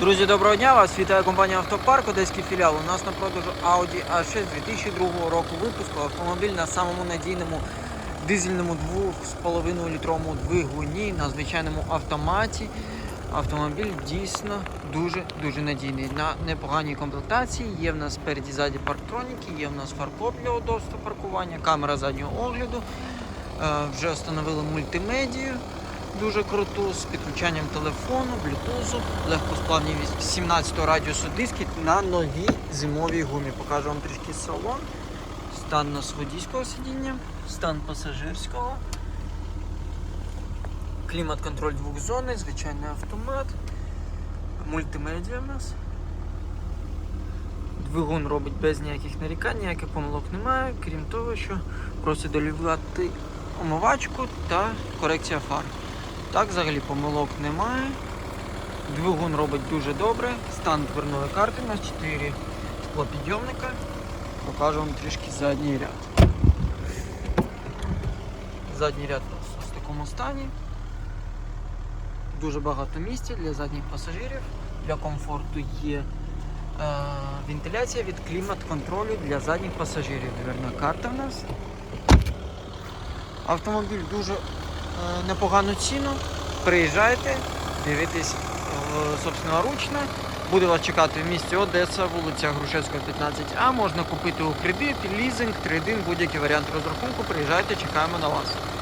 Друзі, доброго дня! Вас вітає компанія Автопарк, одеський філіал. У нас на продажу Audi A6 2002 року випуску. Автомобіль на самому надійному дизельному 2,5 літровому двигуні на звичайному автоматі. Автомобіль дійсно дуже-дуже надійний. На непоганій комплектації. Є в нас спереді ззаді парктроніки, є в нас фаркоп для удобства паркування, камера заднього огляду. Е, Вже встановили мультимедію дуже круту з підключанням телефону, блютузу, легкосплавні вісь- 17 радіусу диски на новій зимовій гумі. Покажу вам трішки салон, стан нас водійського сидіння, стан пасажирського, клімат-контроль двохзонний, звичайний автомат, мультимедіа в нас. Двигун робить без ніяких нарікань, ніяких помилок немає, крім того, що просить долівати омивачку та корекція фар. Так, взагалі помилок немає. Двигун робить дуже добре. Стан дверної карти у нас 4 склопідйомника. Покажу вам трішки задній ряд. Задній ряд в такому стані. Дуже багато місця для задніх пасажирів. Для комфорту є е, вентиляція від клімат-контролю для задніх пасажирів. Дверна карта в нас. Автомобіль дуже непогану ціну. Приїжджайте, дивитесь собственноручно. Буде вас чекати в місті Одеса, вулиця Грушевського, 15А. Можна купити у кредит, лізинг, трейдинг, будь-який варіант розрахунку. Приїжджайте, чекаємо на вас.